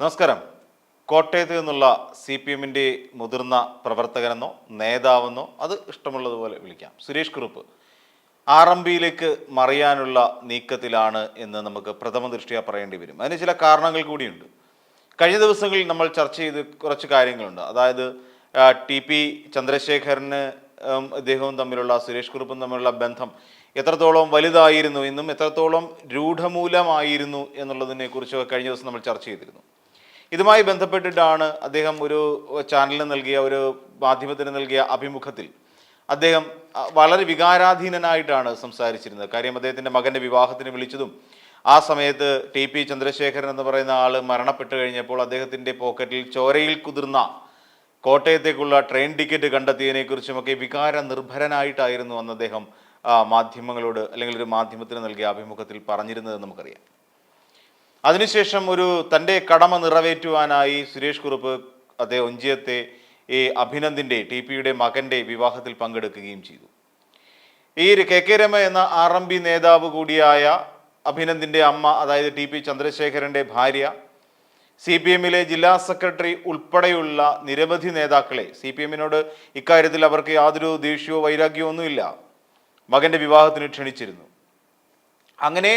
നമസ്കാരം. കോട്ടയത്ത് നിന്നുള്ള സി പി എമ്മിന്റെ മുതിർന്ന പ്രവർത്തകനെന്നോ നേതാവെന്നോ അത് ഇഷ്ടമുള്ളതുപോലെ വിളിക്കാം. സുരേഷ് കുറുപ്പ്. ആർ എം പിയിലേക്ക് മറിയാനുള്ള നീക്കത്തിലാണ് എന്ന് നമുക്ക് പ്രഥമ ദൃഷ്ടിയാ പറയേണ്ടി വരും. അതിന് ചില കാരണങ്ങൾ കൂടിയുണ്ട്. കഴിഞ്ഞ ദിവസങ്ങളിൽ നമ്മൾ ചർച്ച ചെയ്ത് കുറച്ച് കാര്യങ്ങളുണ്ട്. അതായത് ടി പി ചന്ദ്രശേഖരന് ഇദ്ദേഹവും തമ്മിലുള്ള സുരേഷ് കുറുപ്പും തമ്മിലുള്ള ബന്ധം എത്രത്തോളം വലുതായിരുന്നു എന്നും എത്രത്തോളം രൂഢമൂലമായിരുന്നു എന്നുള്ളതിനെ കുറിച്ചൊക്കെ കഴിഞ്ഞ ദിവസം നമ്മൾ ചർച്ച ചെയ്തിരുന്നു. ഇതുമായി ബന്ധപ്പെട്ടിട്ടാണ് അദ്ദേഹം ഒരു ചാനലിന് നൽകിയ ഒരു മാധ്യമത്തിന് നൽകിയ അഭിമുഖത്തിൽ അദ്ദേഹം വളരെ വികാരാധീനനായിട്ടാണ് സംസാരിച്ചിരുന്നത്. കാര്യം അദ്ദേഹത്തിന്റെ മകന്റെ വിവാഹത്തിന് വിളിച്ചതും ആ സമയത്ത് ടി പി ചന്ദ്രശേഖരൻ എന്ന് പറയുന്ന ആൾ മരണപ്പെട്ടു കഴിഞ്ഞപ്പോൾ അദ്ദേഹത്തിന്റെ പോക്കറ്റിൽ ചോരയിൽ കുതിർന്ന കോട്ടയത്തേക്കുള്ള ട്രെയിൻ ടിക്കറ്റ് കണ്ടെത്തിയതിനെക്കുറിച്ചുമൊക്കെ വികാര നിർഭരനായിട്ടായിരുന്നു അന്ന് അദ്ദേഹം മാധ്യമങ്ങളോട് അല്ലെങ്കിൽ ഒരു മാധ്യമത്തിന് നൽകിയ അഭിമുഖത്തിൽ പറഞ്ഞിരുന്നത് നമുക്കറിയാം. അതിനുശേഷം ഒരു തന്റെ കടമ നിറവേറ്റുവാനായി സുരേഷ് കുറുപ്പ് അതേ ഒഞ്ചിയത്തെ ഈ അഭിനന്ദിന്റെ ടി പിയുടെ മകന്റെ വിവാഹത്തിൽ പങ്കെടുക്കുകയും ചെയ്തു. ഈ കെ കെ രമ എന്ന ആർ എം പി നേതാവ് കൂടിയായ അഭിനന്ദിന്റെ അമ്മ അതായത് ടി പി ചന്ദ്രശേഖരന്റെ ഭാര്യ സി പി എമ്മിലെ ജില്ലാ സെക്രട്ടറി ഉൾപ്പെടെയുള്ള നിരവധി നേതാക്കളെ സി പി എമ്മിനോട് ഇക്കാര്യത്തിൽ അവർക്ക് യാതൊരു ദേഷ്യമോ വൈരാഗ്യമോ ഒന്നുമില്ല മകന്റെ വിവാഹത്തിന് ക്ഷണിച്ചിരുന്നു. അങ്ങനെ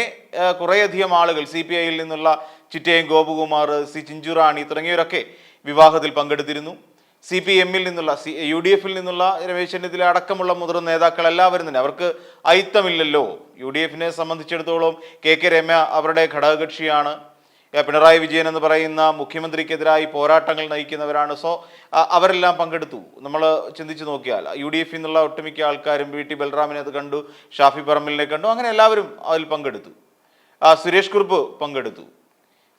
കുറേയധികം ആളുകൾ സി പി ഐയിൽ നിന്നുള്ള ചിറ്റയം ഗോപകുമാർ സി ചിഞ്ചുറാണി തുടങ്ങിയവരൊക്കെ വിവാഹത്തിൽ പങ്കെടുത്തിരുന്നു. സി പി എമ്മിൽ നിന്നുള്ള സി യു ഡി എഫിൽ നിന്നുള്ള രമേശ് ചെന്നിത്തല അടക്കമുള്ള മുതിർന്ന നേതാക്കൾ എല്ലാവരും തന്നെ. അവർക്ക് ഐത്തമില്ലല്ലോ യു ഡി എഫിനെ സംബന്ധിച്ചിടത്തോളം കെ കെ രമ അവരുടെ ഘടകകക്ഷിയാണ്. പിണറായി വിജയൻ എന്ന് പറയുന്ന മുഖ്യമന്ത്രിക്കെതിരായി പോരാട്ടങ്ങൾ നയിക്കുന്നവരാണ്. സോ അവരെല്ലാം പങ്കെടുത്തു. നമ്മൾ ചിന്തിച്ചു നോക്കിയാൽ യു ഡി എഫിൽ നിന്നുള്ള ഒട്ടുമിക്ക ആൾക്കാരും വി ടി ബൽറാമിനെ അത് കണ്ടു ഷാഫി പറമ്പിലിനെ കണ്ടു അങ്ങനെ എല്ലാവരും അതിൽ പങ്കെടുത്തു. സുരേഷ് കുറുപ്പ് പങ്കെടുത്തു.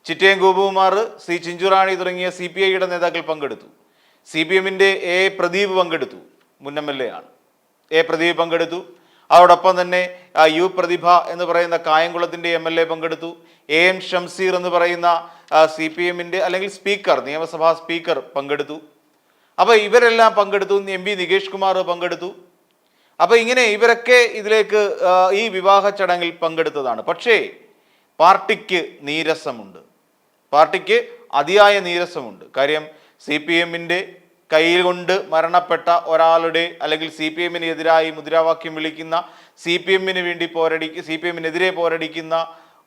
ചിറ്റയം ഗോപകുമാർ സി ചിഞ്ചുറാണി തുടങ്ങിയ സി പി ഐയുടെ നേതാക്കൾ പങ്കെടുത്തു. സി പി എമ്മിന്റെ എ പ്രദീപ് പങ്കെടുത്തു മുൻ എം എൽ എ ആണ്. എ പ്രദീപ് പങ്കെടുത്തു. അതോടൊപ്പം തന്നെ യു പ്രതിഭ എന്ന് പറയുന്ന കായംകുളത്തിന്റെ എം എൽ എ പങ്കെടുത്തു. എ എം ഷംസീർ എന്ന് പറയുന്ന സി പി എമ്മിന്റെ അല്ലെങ്കിൽ സ്പീക്കർ നിയമസഭാ സ്പീക്കർ പങ്കെടുത്തു. അപ്പോൾ ഇവരെല്ലാം പങ്കെടുത്തു എം പി നികേഷ് കുമാർ പങ്കെടുത്തു. അപ്പോൾ ഇങ്ങനെ ഇവരൊക്കെ ഇതിലേക്ക് ഈ വിവാഹ ചടങ്ങിൽ പങ്കെടുത്തതാണ്. പക്ഷേ പാർട്ടിക്ക് നീരസമുണ്ട്. പാർട്ടിക്ക് അതിയായ നീരസമുണ്ട്. കാര്യം സി പി എമ്മിന്റെ കയ്യിൽ കൊണ്ട് മരണപ്പെട്ട ഒരാളുടെ അല്ലെങ്കിൽ സി പി എമ്മിനെതിരായി മുദ്രാവാക്യം വിളിക്കുന്ന സി പി എമ്മിന് വേണ്ടി പോരടി സി പി എമ്മിനെതിരെ പോരടിക്കുന്ന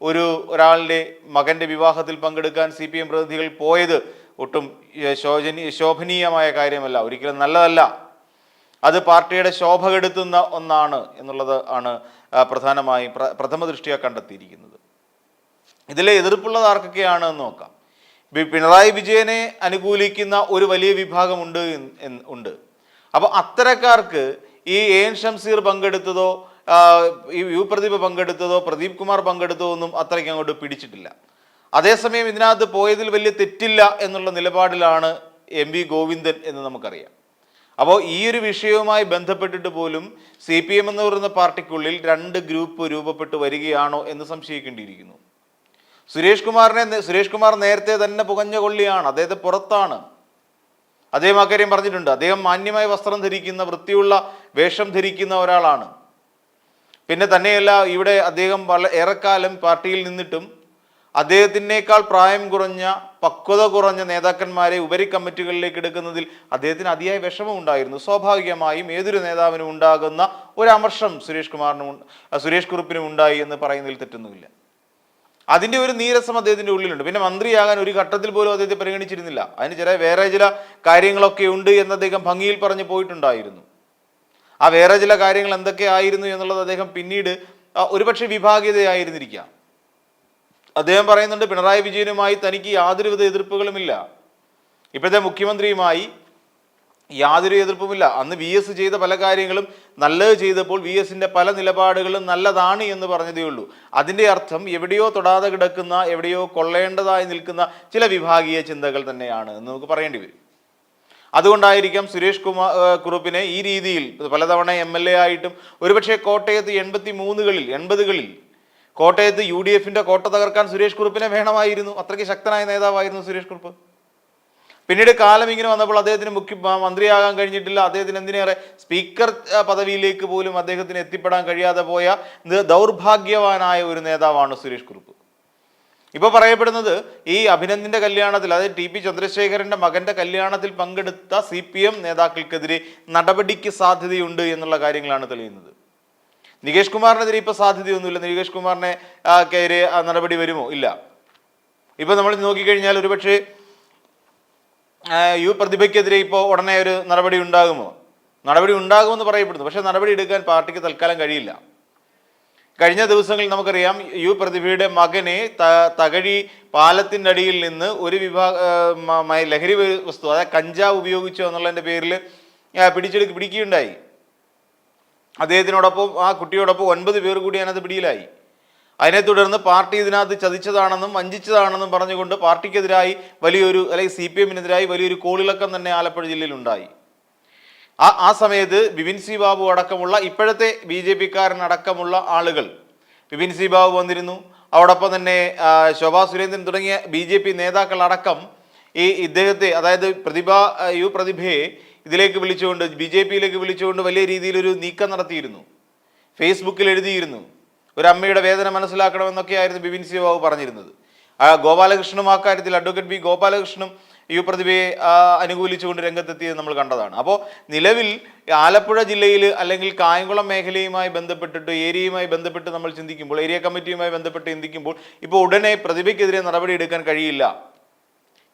ഒരു ഒരാളുടെ മകന്റെ വിവാഹത്തിൽ പങ്കെടുക്കാൻ സി പി എം പ്രതിനിധികൾ പോയത് ഒട്ടും ശോചനീയ ശോഭനീയമായ കാര്യമല്ല. ഒരിക്കലും നല്ലതല്ല. അത് പാർട്ടിയുടെ ശോഭ കെടുത്തുന്ന ഒന്നാണ് എന്നുള്ളത് ആണ് പ്രധാനമായും പ്ര പ്രഥമ ദൃഷ്ടിയാ കണ്ടെത്തിയിരിക്കുന്നത്. ഇതിലെ എതിർപ്പുള്ളത് ആർക്കൊക്കെയാണ് എന്ന് നോക്കാം. പിണറായി വിജയനെ അനുകൂലിക്കുന്ന ഒരു വലിയ വിഭാഗമുണ്ട് ഉണ്ട് അപ്പോൾ അത്തരക്കാർക്ക് ഈ എൻ ഷംസീർ പങ്കെടുത്തതോ ഈ യു പ്രദീപ് പങ്കെടുത്തതോ പ്രദീപ് കുമാർ പങ്കെടുത്തതോ ഒന്നും അത്രയ്ക്ക് അങ്ങോട്ട് പിടിച്ചിട്ടില്ല. അതേസമയം ഇതിനകത്ത് പോയതിൽ വലിയ തെറ്റില്ല എന്നുള്ള നിലപാടിലാണ് എം വി ഗോവിന്ദൻ എന്ന് നമുക്കറിയാം. അപ്പോൾ ഈ ഒരു വിഷയവുമായി ബന്ധപ്പെട്ടിട്ട് പോലും സി പി എം എന്ന് പറയുന്ന പാർട്ടിക്കുള്ളിൽ രണ്ട് ഗ്രൂപ്പ് രൂപപ്പെട്ട് വരികയാണോ എന്ന് സംശയിക്കേണ്ടിയിരിക്കുന്നു. സുരേഷ് കുമാറിനെ സുരേഷ് കുമാർ നേരത്തെ തന്നെ പുകഞ്ഞ കൊള്ളിയാണ് അദ്ദേഹത്തെ പുറത്താണ്. അദ്ദേഹം അക്കാര്യം പറഞ്ഞിട്ടുണ്ട് അദ്ദേഹം മാന്യമായ വസ്ത്രം ധരിക്കുന്ന വൃത്തിയുള്ള വേഷം ധരിക്കുന്ന ഒരാളാണ്. പിന്നെ തന്നെയല്ല ഇവിടെ അദ്ദേഹം വള ഏറെക്കാലം പാർട്ടിയിൽ നിന്നിട്ടും അദ്ദേഹത്തിനേക്കാൾ പ്രായം കുറഞ്ഞ പക്വത കുറഞ്ഞ നേതാക്കന്മാരെ ഉപരി കമ്മിറ്റികളിലേക്ക് എടുക്കുന്നതിൽ അദ്ദേഹത്തിന് അതിയായ വിഷമം ഉണ്ടായിരുന്നു. സ്വാഭാവികമായും ഏതൊരു നേതാവിനും ഉണ്ടാകുന്ന ഒരു അമർഷം സുരേഷ് കുമാറിനും സുരേഷ് കുറുപ്പിനും ഉണ്ടായി എന്ന് പറയുന്നതിൽ തെറ്റൊന്നുമില്ല. അതിന്റെ ഒരു നീരസം അദ്ദേഹത്തിന്റെ ഉള്ളിലുണ്ട്. പിന്നെ മന്ത്രിയാകാൻ ഒരു ഘട്ടത്തിൽ പോലും അദ്ദേഹത്തെ പരിഗണിച്ചിരുന്നില്ല. അതിന് ചില വേറെ ചില കാര്യങ്ങളൊക്കെ ഉണ്ട് എന്ന് അദ്ദേഹം ഭംഗിയിൽ പറഞ്ഞു പോയിട്ടുണ്ടായിരുന്നു. ആ വേറെ ചില കാര്യങ്ങൾ എന്തൊക്കെ ആയിരുന്നു എന്നുള്ളത് അദ്ദേഹം പിന്നീട് ഒരുപക്ഷെ വിഭാഗീയതയായിരുന്നിരിക്കാം. അദ്ദേഹം പറയുന്നുണ്ട് പിണറായി വിജയനുമായി തനിക്ക് യാതൊരുവിധ എതിർപ്പുകളുമില്ല. ഇപ്പോഴത്തെ മുഖ്യമന്ത്രിയുമായി യാതൊരു എതിർപ്പുമില്ല. അന്ന് വി എസ് ചെയ്ത പല കാര്യങ്ങളും നല്ലത് ചെയ്തപ്പോൾ വി എസിന്റെ പല നിലപാടുകളും നല്ലതാണ് എന്ന് പറഞ്ഞതേ ഉള്ളൂ. അതിന്റെ അർത്ഥം എവിടെയോ തൊടാതെ കിടക്കുന്ന എവിടെയോ കൊള്ളേണ്ടതായി നിൽക്കുന്ന ചില വിഭാഗീയ ചിന്തകൾ തന്നെയാണ് എന്ന് നമുക്ക് പറയേണ്ടി വരും. അതുകൊണ്ടായിരിക്കാം സുരേഷ് കുമാർ കുറുപ്പിനെ ഈ രീതിയിൽ പലതവണ എം എൽ എ ആയിട്ടും ഒരുപക്ഷെ കോട്ടയത്ത് എൺപത്തി മൂന്നുകളിൽ എൺപതുകളിൽ കോട്ടയത്ത് യു ഡി എഫിന്റെ കോട്ട തകർക്കാൻ സുരേഷ് കുറുപ്പിനെ വേണമായിരുന്നു. അത്രയ്ക്ക് ശക്തനായ നേതാവായിരുന്നു സുരേഷ് കുറുപ്പ്. പിന്നീട് കാലം ഇങ്ങനെ വന്നപ്പോൾ അദ്ദേഹത്തിന് മുഖ്യ മന്ത്രിയാകാൻ കഴിഞ്ഞിട്ടില്ല. അദ്ദേഹത്തിന് എന്തിനേറെ? സ്പീക്കർ പദവിയിലേക്ക് പോലും അദ്ദേഹത്തിന് എത്തിപ്പെടാൻ കഴിയാതെ പോയ ദൗർഭാഗ്യവാനായ ഒരു നേതാവാണ് സുരേഷ് കുറുപ്പ്. ഇപ്പോൾ പറയപ്പെടുന്നത് ഈ അഭിനന്ദിന്റെ കല്യാണത്തിൽ അതായത് ടി പി ചന്ദ്രശേഖരന്റെ മകന്റെ കല്യാണത്തിൽ പങ്കെടുത്ത സി പി എം നേതാക്കൾക്കെതിരെ നടപടിക്ക് സാധ്യതയുണ്ട് എന്നുള്ള കാര്യങ്ങളാണ് തെളിയുന്നത്. നികേഷ് കുമാറിനെതിരെ ഇപ്പോൾ സാധ്യതയൊന്നുമില്ല. നികേഷ് കുമാറിനെ കയറി നടപടി വരുമോ? ഇല്ല. ഇപ്പോൾ നമ്മൾ നോക്കിക്കഴിഞ്ഞാൽ ഒരുപക്ഷെ യു പ്രതിഭയ്ക്കെതിരെ ഇപ്പോൾ ഉടനെ ഒരു നടപടി ഉണ്ടാകുമോ? നടപടി ഉണ്ടാകുമെന്ന് പറയപ്പെടുന്നു. പക്ഷേ നടപടി എടുക്കാൻ പാർട്ടിക്ക് തൽക്കാലം കഴിയില്ല. കഴിഞ്ഞ ദിവസങ്ങളിൽ നമുക്കറിയാം യു പ്രതിഭയുടെ മകനെ തകഴി പാലത്തിന്റെ അടിയിൽ നിന്ന് ഒരു വിഭാഗ ലഹരി വസ്തു അതായത് കഞ്ചാവ് ഉപയോഗിച്ചോ എന്നുള്ളതിന്റെ പേരിൽ പിടിച്ചെടുക്ക് പിടിക്കുകയുണ്ടായി. അദ്ദേഹത്തിനോടൊപ്പം ആ കുട്ടിയോടൊപ്പം ഒൻപത് പേർ കൂടി അതിനകത്ത് പിടിയിലായി. അതിനെ തുടർന്ന് പാർട്ടി ഇതിനകത്ത് ചതിച്ചതാണെന്നും വഞ്ചിച്ചതാണെന്നും പറഞ്ഞുകൊണ്ട് പാർട്ടിക്കെതിരായി വലിയൊരു അല്ലെങ്കിൽ സി പി എമ്മിനെതിരായി വലിയൊരു കോളിളക്കം തന്നെ ആലപ്പുഴ ജില്ലയിൽ ഉണ്ടായി. ആ ആ സമയത്ത് ബിപിൻ സി ബാബു അടക്കമുള്ള ഇപ്പോഴത്തെ ബി ജെ പിക്കാരനടക്കമുള്ള ആളുകൾ. ബിപിൻ സി ബാബു വന്നിരുന്നു. അതോടൊപ്പം തന്നെ ശോഭാ സുരേന്ദ്രൻ തുടങ്ങിയ ബി ജെ പി നേതാക്കൾ അടക്കം ഈ ഇദ്ദേഹത്തെ അതായത് പ്രതിഭ യു പ്രതിഭയെ ഇതിലേക്ക് വിളിച്ചുകൊണ്ട് ബി ജെ പിയിലേക്ക് വിളിച്ചുകൊണ്ട് വലിയ രീതിയിലൊരു നീക്കം നടത്തിയിരുന്നു. ഫേസ്ബുക്കിൽ എഴുതിയിരുന്നു. ഒരു അമ്മയുടെ വേദന മനസ്സിലാക്കണമെന്നൊക്കെയായിരുന്നു ബിപിൻ സി ബാബു പറഞ്ഞിരുന്നത്. ഗോപാലകൃഷ്ണനും ആ കാര്യത്തിൽ അഡ്വക്കേറ്റ് ബി ഗോപാലകൃഷ്ണനും യു പ്രതിഭയെ അനുകൂലിച്ചുകൊണ്ട് രംഗത്തെത്തിയത് നമ്മൾ കണ്ടതാണ്. അപ്പോൾ നിലവിൽ ആലപ്പുഴ ജില്ലയിൽ അല്ലെങ്കിൽ കായംകുളം മേഖലയുമായി ബന്ധപ്പെട്ടിട്ട് ഏരിയയുമായി ബന്ധപ്പെട്ട് നമ്മൾ ചിന്തിക്കുമ്പോൾ ഏരിയ കമ്മിറ്റിയുമായി ബന്ധപ്പെട്ട് ചിന്തിക്കുമ്പോൾ ഇപ്പോൾ ഉടനെ പ്രതിഭയ്ക്കെതിരെ നടപടി എടുക്കാൻ കഴിയില്ല.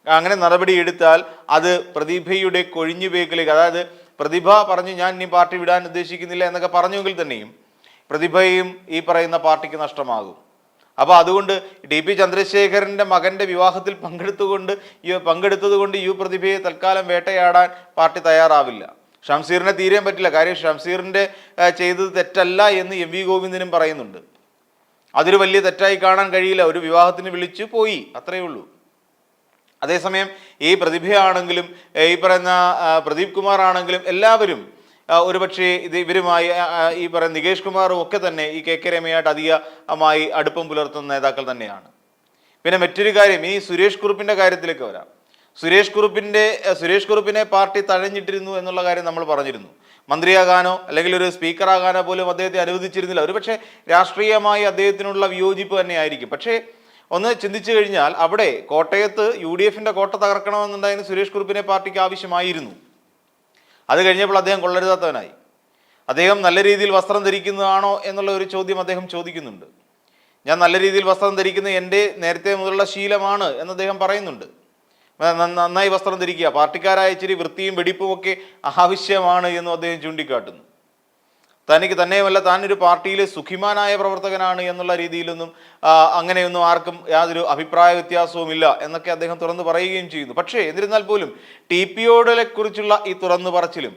അങ്ങനെ നടപടി എടുത്താൽ അത് പ്രതിഭയുടെ കൊഴിഞ്ഞുപോക്കലേക്ക് അതായത് പ്രതിഭ പറഞ്ഞു ഞാൻ ഇനി പാർട്ടി വിടാൻ ഉദ്ദേശിക്കുന്നില്ല എന്നൊക്കെ പറഞ്ഞെങ്കിൽ തന്നെയും പ്രതിഭയും ഈ പറയുന്ന പാർട്ടിക്ക് നഷ്ടമാകും. അപ്പോൾ അതുകൊണ്ട് ഡി പി ചന്ദ്രശേഖരന്റെ മകന്റെ വിവാഹത്തിൽ പങ്കെടുത്തുകൊണ്ട് പങ്കെടുത്തതുകൊണ്ട് യു പ്രതിഭയെ തൽക്കാലം വേട്ടയാടാൻ പാർട്ടി തയ്യാറാവില്ല. ഷംസീറിനെ തീരാൻ പറ്റില്ല. കാര്യം ഷംസീറിന്റെ ചെയ്തത് തെറ്റല്ല എന്ന് എം വി ഗോവിന്ദനും പറയുന്നുണ്ട്. അതൊരു വലിയ തെറ്റായി കാണാൻ കഴിയില്ല. ഒരു വിവാഹത്തിന് വിളിച്ചു പോയി. അത്രയേ ഉള്ളൂ. അതേസമയം ഈ പ്രതിഭയാണെങ്കിലും ഈ പറയുന്ന പ്രദീപ് കുമാർ ആണെങ്കിലും എല്ലാവരും ഒരുപക്ഷെ ഇത് ഇവരുമായി ഈ പറയുന്ന നികേഷ് കുമാറും ഒക്കെ തന്നെ ഈ കെ കെ രമയായിട്ട് അധികമായി അടുപ്പം പുലർത്തുന്ന നേതാക്കൾ തന്നെയാണ്. പിന്നെ മറ്റൊരു കാര്യം ഈ സുരേഷ് കുറുപ്പിന്റെ കാര്യത്തിലേക്ക് വരാം. സുരേഷ് കുറുപ്പിന്റെ സുരേഷ് കുറുപ്പിനെ പാർട്ടി തഴഞ്ഞിട്ടിരുന്നു എന്നുള്ള കാര്യം നമ്മൾ പറഞ്ഞിരുന്നു. മന്ത്രിയാകാനോ അല്ലെങ്കിൽ ഒരു സ്പീക്കറാകാനോ പോലും അദ്ദേഹത്തെ അനുവദിച്ചിരുന്നില്ല. ഒരുപക്ഷെ രാഷ്ട്രീയമായി അദ്ദേഹത്തിനുള്ള വിയോജിപ്പ് തന്നെയായിരിക്കും. പക്ഷേ ഒന്ന് ചിന്തിച്ചു കഴിഞ്ഞാൽ അവിടെ കോട്ടയത്ത് യു ഡി എഫിന്റെ കോട്ട തകർക്കണമെന്നുണ്ടായിരുന്നു സുരേഷ് കുറുപ്പിനെ പാർട്ടിക്ക് ആവശ്യമായിരുന്നു. അത് കഴിഞ്ഞപ്പോൾ അദ്ദേഹം കൊള്ളരുതാത്തവനായി. അദ്ദേഹം നല്ല രീതിയിൽ വസ്ത്രം ധരിക്കുന്നതാണോ എന്നുള്ള ഒരു ചോദ്യം അദ്ദേഹം ചോദിക്കുന്നുണ്ട്. ഞാൻ നല്ല രീതിയിൽ വസ്ത്രം ധരിക്കുന്ന എന്റെ നേരത്തെ മുതലുള്ള ശീലമാണ് എന്ന് അദ്ദേഹം പറയുന്നുണ്ട്. നന്നായി വസ്ത്രം ധരിക്കുക. പാർട്ടിക്കാരായ ഇച്ചിരി വൃത്തിയും വെടിപ്പുമൊക്കെ ആവശ്യമാണ് എന്നും അദ്ദേഹം ചൂണ്ടിക്കാട്ടുന്നു. തനിക്ക് തന്നെയുമല്ല ഒരു പാർട്ടിയിലെ സുഖിമാനായ പ്രവർത്തകനാണ് എന്നുള്ള രീതിയിലൊന്നും അങ്ങനെയൊന്നും ആർക്കും യാതൊരു അഭിപ്രായ വ്യത്യാസവുമില്ല എന്നൊക്കെ അദ്ദേഹം തുറന്നു പറയുകയും ചെയ്യുന്നു പക്ഷേ എന്നിരുന്നാൽ പോലും ടി പി ഓടലെ കുറിച്ചുള്ള ഈ തുറന്നു പറച്ചിലും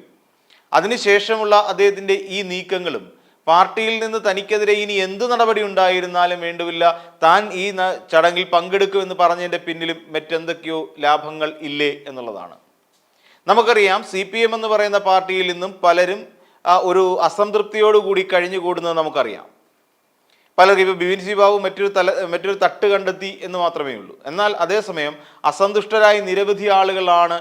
അതിനുശേഷമുള്ള അദ്ദേഹത്തിന്റെ ഈ നീക്കങ്ങളും പാർട്ടിയിൽ നിന്ന് തനിക്കെതിരെ ഇനി എന്ത് നടപടി ഉണ്ടായിരുന്നാലും വേണ്ടുവില്ല താൻ ഈ ചടങ്ങിൽ പങ്കെടുക്കുമെന്ന് പറഞ്ഞതിന്റെ പിന്നിലും മറ്റെന്തൊക്കെയോ ലാഭങ്ങൾ ഇല്ലേ എന്നുള്ളതാണ്. നമുക്കറിയാം സി പി എം എന്ന് പറയുന്ന പാർട്ടിയിൽ നിന്നും പലരും ഒരു അസംതൃപ്തിയോടുകൂടി കഴിഞ്ഞുകൂടുന്നത് നമുക്കറിയാം. പലർക്കും ഇപ്പോൾ ബിപിൻ സി ബാബു മറ്റൊരു തല മറ്റൊരു തട്ട് കണ്ടെത്തി എന്ന് മാത്രമേ ഉള്ളൂ. എന്നാൽ അതേസമയം അസന്തുഷ്ടരായ നിരവധി ആളുകളാണ്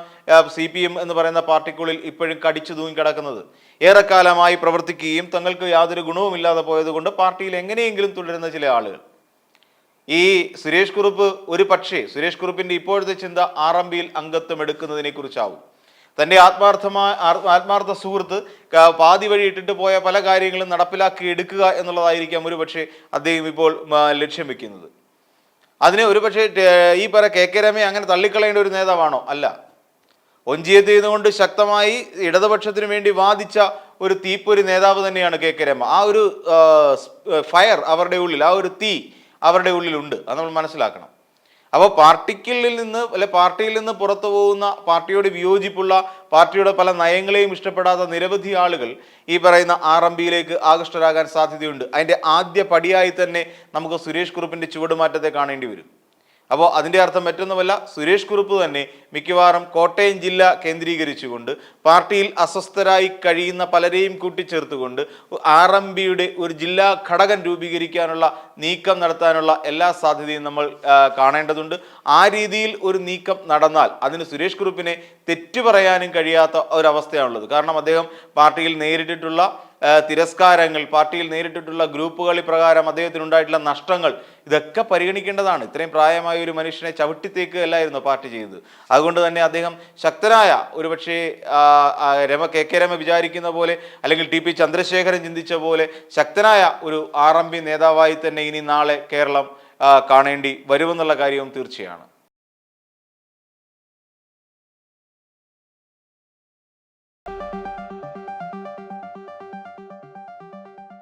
സി പി എം എന്ന് പറയുന്ന പാർട്ടിക്കുള്ളിൽ ഇപ്പോഴും കടിച്ചു തൂങ്ങി കിടക്കുന്നത്. ഏറെക്കാലമായി പ്രവർത്തിക്കുകയും തങ്ങൾക്ക് യാതൊരു ഗുണവുമില്ലാതെ പോയതുകൊണ്ട് പാർട്ടിയിൽ എങ്ങനെയെങ്കിലും തുടരുന്ന ചില ആളുകൾ. ഈ സുരേഷ് കുറുപ്പ് ഒരു പക്ഷേ സുരേഷ് കുറുപ്പിന്റെ ഇപ്പോഴത്തെ ചിന്ത ആർ എം അംഗത്വം എടുക്കുന്നതിനെ കുറിച്ചാവും തന്റെ ആത്മാർത്ഥമായ ആത്മാർത്ഥ സുഹൃത്ത് പാതി വഴി ഇട്ടിട്ട് പോയ പല കാര്യങ്ങളും നടപ്പിലാക്കി എടുക്കുക എന്നുള്ളതായിരിക്കാം ഒരു പക്ഷേ അദ്ദേഹം ഇപ്പോൾ ലക്ഷ്യം വെക്കുന്നത്. അതിനെ ഒരു പക്ഷേ ഈ പറ കെ കെ രമയെ അങ്ങനെ തള്ളിക്കളയേണ്ട ഒരു നേതാവാണോ? അല്ല. ഒഞ്ചിയത്ത് ചെയ്തുകൊണ്ട് ശക്തമായി ഇടതുപക്ഷത്തിന് വേണ്ടി വാദിച്ച ഒരു തീപ്പൊരു നേതാവ് തന്നെയാണ് കെ കെ രമ. ആ ഒരു ഫയർ അവരുടെ ഉള്ളിൽ ആ ഒരു തീ അവരുടെ ഉള്ളിലുണ്ട്. അത് നമ്മൾ മനസ്സിലാക്കണം. അപ്പോൾ പാർട്ടിക്കുള്ളിൽ നിന്ന് അല്ലെ പാർട്ടിയിൽ നിന്ന് പുറത്തു പോകുന്ന പാർട്ടിയോട് വിയോജിപ്പുള്ള പാർട്ടിയുടെ പല നയങ്ങളെയും ഇഷ്ടപ്പെടാത്ത നിരവധി ആളുകൾ ഈ പറയുന്ന ആർ എം ബിയിലേക്ക് ആകൃഷ്ടരാകാൻ സാധ്യതയുണ്ട്. അതിന്റെ ആദ്യ പടിയായി തന്നെ നമുക്ക് സുരേഷ് കുറുപ്പിന്റെ ചുവടുമാറ്റത്തെ കാണേണ്ടി വരും. അപ്പോൾ അതിന്റെ അർത്ഥം മറ്റൊന്നുമല്ല സുരേഷ് കുറുപ്പ് തന്നെ മിക്കവാറും കോട്ടയം ജില്ല കേന്ദ്രീകരിച്ചുകൊണ്ട് പാർട്ടിയിൽ അസ്വസ്ഥരായി കഴിയുന്ന പലരെയും കൂട്ടിച്ചേർത്തുകൊണ്ട് ആർ എം ബിയുടെ ഒരു ജില്ലാ ഘടകം രൂപീകരിക്കാനുള്ള നീക്കം നടത്താനുള്ള എല്ലാ സാധ്യതയും നമ്മൾ കാണേണ്ടതുണ്ട്. ആ രീതിയിൽ ഒരു നീക്കം നടന്നാൽ അതിന് സുരേഷ് കുറുപ്പിനെ തെറ്റു പറയാനും കഴിയാത്ത ഒരവസ്ഥയാണുള്ളത്. കാരണം അദ്ദേഹം പാർട്ടിയിൽ നേരിട്ടിട്ടുള്ള തിരസ്കാരങ്ങൾ പാർട്ടിയിൽ നേരിട്ടിട്ടുള്ള ഗ്രൂപ്പുകൾ പ്രകാരം അദ്ദേഹത്തിനുണ്ടായിട്ടുള്ള നഷ്ടങ്ങൾ ഇതൊക്കെ പരിഗണിക്കേണ്ടതാണ്. ഇത്രയും പ്രായമായ ഒരു മനുഷ്യനെ ചവിട്ടിത്തേക്കുകയല്ലായിരുന്നു പാർട്ടി ചെയ്തത്. അതുകൊണ്ട് തന്നെ അദ്ദേഹം ശക്തനായ ഒരുപക്ഷെ രമ കെ കെ രമ വിചാരിക്കുന്ന പോലെ അല്ലെങ്കിൽ ടി പി ചന്ദ്രശേഖരൻ ചിന്തിച്ച പോലെ ശക്തനായ ഒരു ആർ എം പി നേതാവായി തന്നെ ഇനി നാളെ കേരളം കാണേണ്ടി വരുമെന്നുള്ള കാര്യവും തീർച്ചയാണ്.